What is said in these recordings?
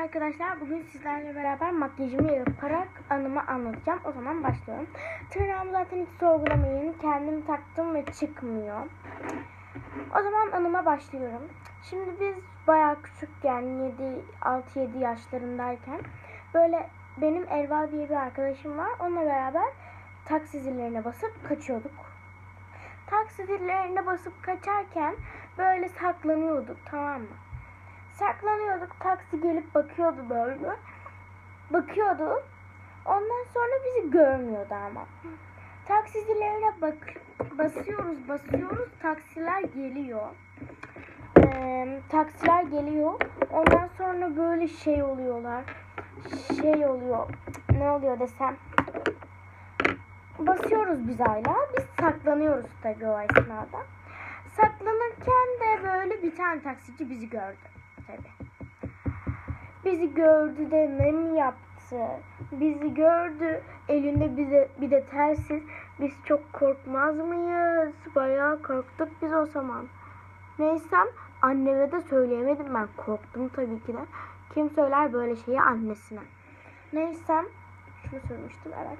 arkadaşlar bugün sizlerle beraber makyajımı yaparak anımı anlatacağım. O zaman başlıyorum. Tırnağımı zaten hiç sorgulamayın. Kendim taktım ve çıkmıyor. O zaman anıma başlıyorum. Şimdi biz bayağı küçükken 7 6-7 yaşlarındayken böyle benim Erva diye bir arkadaşım var. Onunla beraber taksi zillerine basıp kaçıyorduk. Taksi zillerine basıp kaçarken böyle saklanıyorduk tamam mı? Saklanıyorduk. Taksi gelip bakıyordu böyle. Bakıyordu. Ondan sonra bizi görmüyordu ama. Taksicilerine bak basıyoruz basıyoruz taksiler geliyor. Ee, taksiler geliyor. Ondan sonra böyle şey oluyorlar. Şey oluyor. Ne oluyor desem. Basıyoruz biz hala. Biz saklanıyoruz tabii o esnada. Saklanırken de böyle bir tane taksici bizi gördü tabii. Bizi gördü de ne mi yaptı? Bizi gördü. Elinde bize bir de telsiz. Biz çok korkmaz mıyız? Bayağı korktuk biz o zaman. Neysem anneme de söyleyemedim ben. Korktum tabii ki de. Kim söyler böyle şeyi annesine? Neysem şunu söylemiştim evet.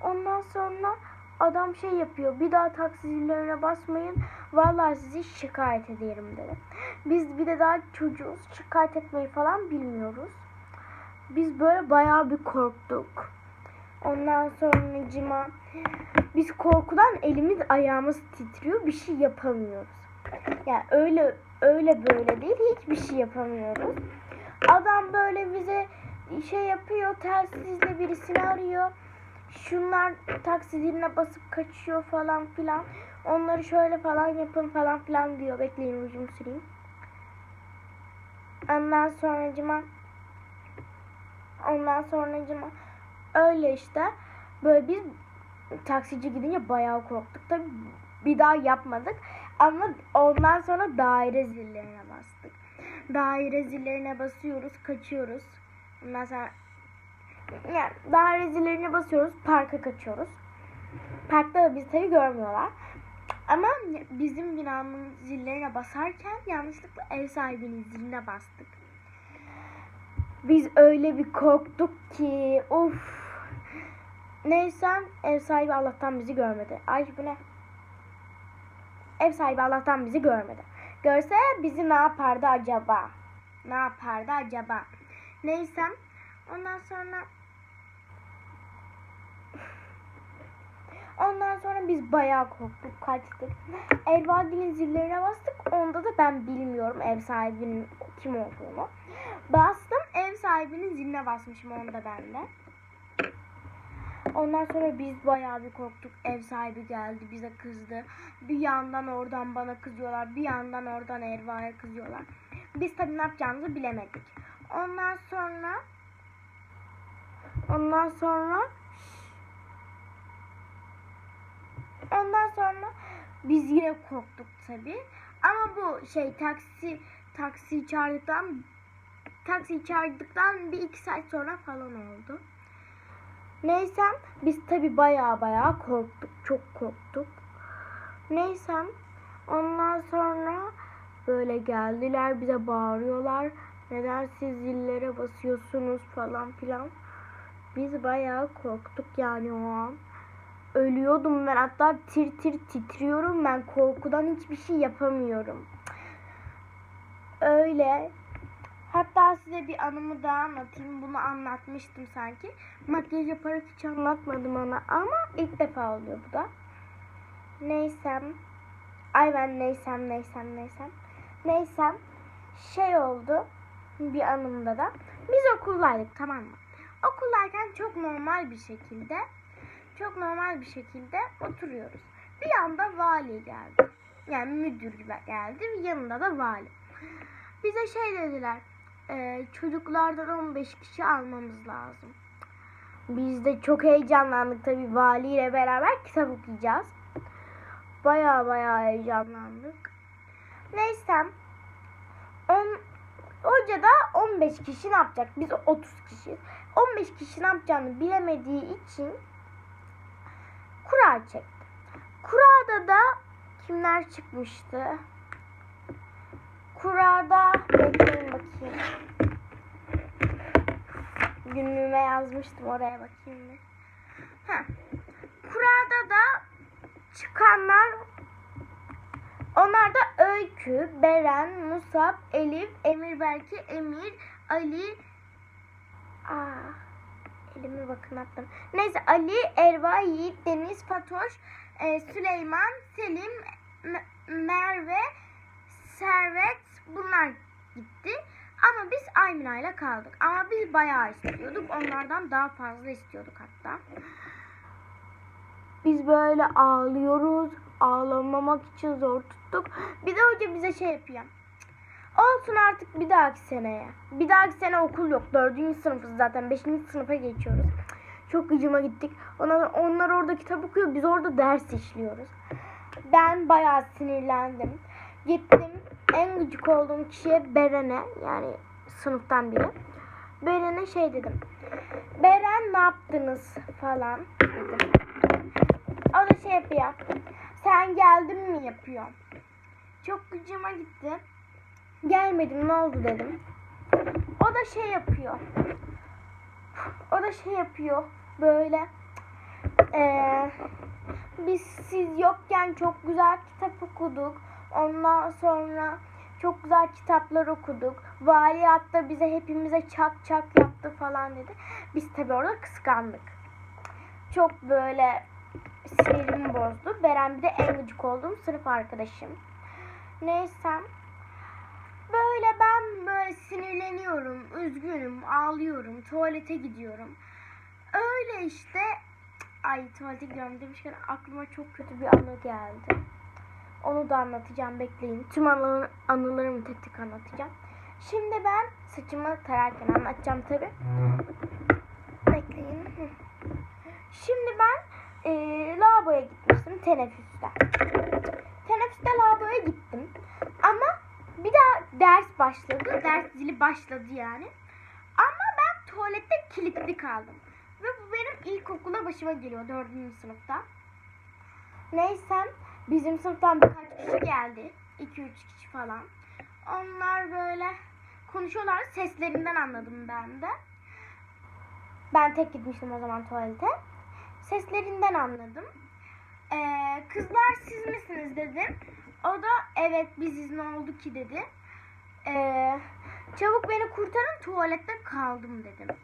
Ondan sonra adam şey yapıyor. Bir daha taksicilerine basmayın. Vallahi sizi şikayet ederim dedi. Biz bir de daha çocuğuz. Şikayet etmeyi falan bilmiyoruz. Biz böyle bayağı bir korktuk. Ondan sonra cima biz korkudan elimiz ayağımız titriyor. Bir şey yapamıyoruz. Yani öyle öyle böyle değil. Hiçbir şey yapamıyoruz. Adam böyle bize şey yapıyor. Telsizle birisini arıyor. Şunlar taksi ziline basıp kaçıyor falan filan. Onları şöyle falan yapın falan filan diyor. Bekleyin ucumu süreyim. Ondan sonracıma ondan sonracıma öyle işte böyle biz taksici gidince bayağı korktuk. Tabii bir daha yapmadık. Ama ondan sonra daire zillerine bastık. Daire zillerine basıyoruz, kaçıyoruz. Ondan sonra yani daire zillerine basıyoruz, parka kaçıyoruz. Parkta da bizi tabii görmüyorlar. Ama bizim binanın zillerine basarken yanlışlıkla ev sahibinin ziline bastık. Biz öyle bir korktuk ki of. Neyse ev sahibi Allah'tan bizi görmedi. Ay bu ne? Ev sahibi Allah'tan bizi görmedi. Görse bizi ne yapardı acaba? Ne yapardı acaba? Neyse ondan sonra Ondan sonra biz bayağı korktuk, kaçtık. Elvadil'in zillerine bastık. Onda da ben bilmiyorum ev sahibinin kim olduğunu. Bastım, ev sahibinin ziline basmışım onda ben de. Ondan sonra biz bayağı bir korktuk. Ev sahibi geldi, bize kızdı. Bir yandan oradan bana kızıyorlar, bir yandan oradan Erva'ya kızıyorlar. Biz tabii ne yapacağımızı bilemedik. Ondan sonra Ondan sonra Ondan sonra biz yine korktuk tabi. Ama bu şey taksi taksi çağırdıktan taksi çağırdıktan bir iki saat sonra falan oldu. Neyse biz tabi baya baya korktuk. Çok korktuk. Neyse ondan sonra böyle geldiler bize bağırıyorlar. Neden siz zillere basıyorsunuz falan filan. Biz bayağı korktuk yani o an ölüyordum ben. Hatta tir tir titriyorum ben. Korkudan hiçbir şey yapamıyorum. Öyle. Hatta size bir anımı daha anlatayım. Bunu anlatmıştım sanki. Makyaj yaparak hiç anlatmadım ona ama ilk defa oluyor bu da. Neysem. Ay ben neysem neysem neysem. Neysem. Şey oldu. Bir anımda da. Biz okuldaydık tamam mı? Okuldayken çok normal bir şekilde çok normal bir şekilde oturuyoruz. Bir anda vali geldi. Yani müdür geldi. Yanında da vali. Bize şey dediler. E, çocuklardan 15 kişi almamız lazım. Biz de çok heyecanlandık tabii valiyle beraber kitap okuyacağız. Baya baya heyecanlandık. Neyse. On, hoca da 15 kişi ne yapacak? Biz 30 kişi. 15 kişi ne yapacağını bilemediği için kura çekti. Kurada da kimler çıkmıştı? Kurada bekleyin bakayım. günlüğüme yazmıştım oraya bakayım. Heh. Kurada da çıkanlar onlar da Öykü, Beren, Musab, Elif, Emir Berke, Emir, Ali Aa, elime bakın attım. Neyse Ali, Erva, Yiğit, Deniz, Fatoş, e, Süleyman, Selim, Merve, Servet bunlar gitti. Ama biz Aymina ile kaldık. Ama biz bayağı istiyorduk. Onlardan daha fazla istiyorduk hatta. Biz böyle ağlıyoruz. Ağlamamak için zor tuttuk. Bir de hoca bize şey yapıyor. Olsun artık bir dahaki seneye. Bir dahaki sene okul yok. Dördüncü sınıfız zaten. Beşinci sınıfa geçiyoruz. Çok gıcıma gittik. Sonra onlar orada kitap okuyor. Biz orada ders işliyoruz. Ben bayağı sinirlendim. Gittim en gıcık olduğum kişiye Beren'e yani sınıftan biri. Beren'e şey dedim. Beren ne yaptınız falan dedim. O da şey yapıyor. Sen geldin mi yapıyor. Çok gıcıma gitti. Gelmedim ne oldu dedim. O da şey yapıyor. O da şey yapıyor. Böyle. Eee biz siz yokken çok güzel kitap okuduk. Ondan sonra çok güzel kitaplar okuduk. Vali hatta bize hepimize çak çak yaptı falan dedi. Biz tabii orada kıskandık. Çok böyle sinirimi bozdu. Beren bir de en gıcık olduğum sınıf arkadaşım. Neyse. Böyle ben böyle sinirleniyorum, üzgünüm, ağlıyorum, tuvalete gidiyorum. Öyle işte. Ay tuvalete gidiyorum demişken aklıma çok kötü bir anı geldi. Onu da anlatacağım bekleyin. Tüm anılar, anılarımı tek tek anlatacağım. Şimdi ben saçımı tararken anlatacağım tabi. Bekleyin. Şimdi ben e, lavaboya gitmiştim teneffüste. Teneffüste lavaboya gittim. Ama bir daha ders başladı. Ders zili başladı yani. Ama ben tuvalette kilitli kaldım. Ve bu benim ilkokula başıma geliyor dördüncü sınıfta. Neyse bizim sınıftan birkaç kişi geldi. 2-3 kişi falan. Onlar böyle konuşuyorlar. Seslerinden anladım ben de. Ben tek gitmiştim o zaman tuvalete. Seslerinden anladım. Ee, kızlar siz misiniz dedim. O da evet biziz ne oldu ki dedi. Ee, çabuk beni kurtarın tuvalette kaldım dedim.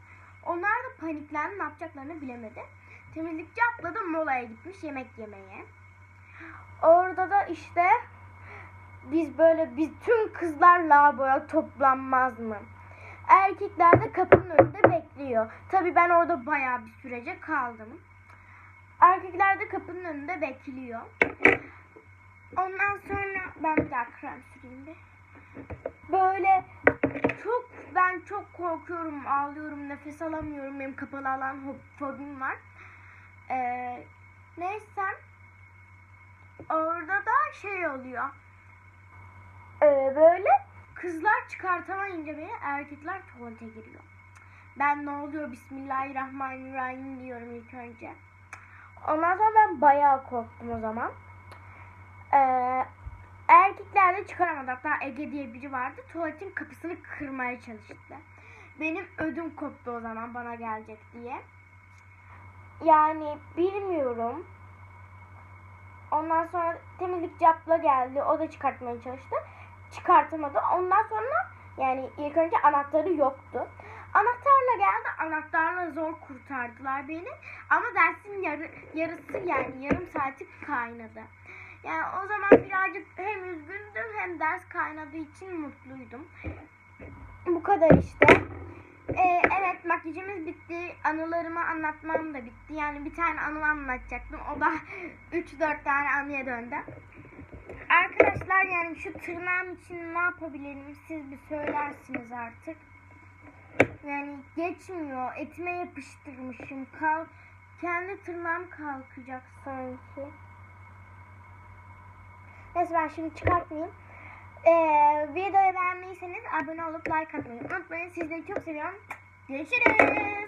Onlar da paniklendi ne yapacaklarını bilemedi. Temizlikçi atladı molaya gitmiş yemek yemeye. Orada da işte biz böyle biz tüm kızlar lavaboya toplanmaz mı? Erkekler de kapının önünde bekliyor. Tabii ben orada bayağı bir sürece kaldım. Erkekler de kapının önünde bekliyor. Ondan sonra ben bir daha krem süreyim bir. Böyle çok ben çok korkuyorum, ağlıyorum, nefes alamıyorum. Benim kapalı alan fobim var. Ee, neyse orada da şey oluyor. Ee, böyle kızlar çıkartamayınca beni erkekler tuvalete giriyor. Ben ne oluyor Bismillahirrahmanirrahim diyorum ilk önce. Ondan sonra ben bayağı korktum o zaman. Ee, erkekler de çıkaramadı. Hatta Ege diye biri vardı. Tuvaletin kapısını kırmaya çalıştı. Benim ödüm koptu o zaman bana gelecek diye. Yani bilmiyorum. Ondan sonra temizlikçi abla geldi. O da çıkartmaya çalıştı. Çıkartamadı. Ondan sonra yani ilk önce anahtarı yoktu. Anahtarla geldi. Anahtarla zor kurtardılar beni. Ama dersin yarı, yarısı yani yarım saati kaynadı. Yani o zaman birazcık hem üzgündüm hem ders kaynadığı için mutluydum. Bu kadar işte. Ee, evet makyajımız bitti. Anılarımı anlatmam da bitti. Yani bir tane anı anlatacaktım. O da 3-4 tane anıya döndü. Arkadaşlar yani şu tırnağım için ne yapabilirim siz bir söylersiniz artık. Yani geçmiyor. Etime yapıştırmışım. Kal kendi tırnağım kalkacak sanki. Neyse ben şimdi çıkartmayayım. Ee, videoyu beğendiyseniz abone olup like atmayı unutmayın. Sizleri çok seviyorum. Görüşürüz.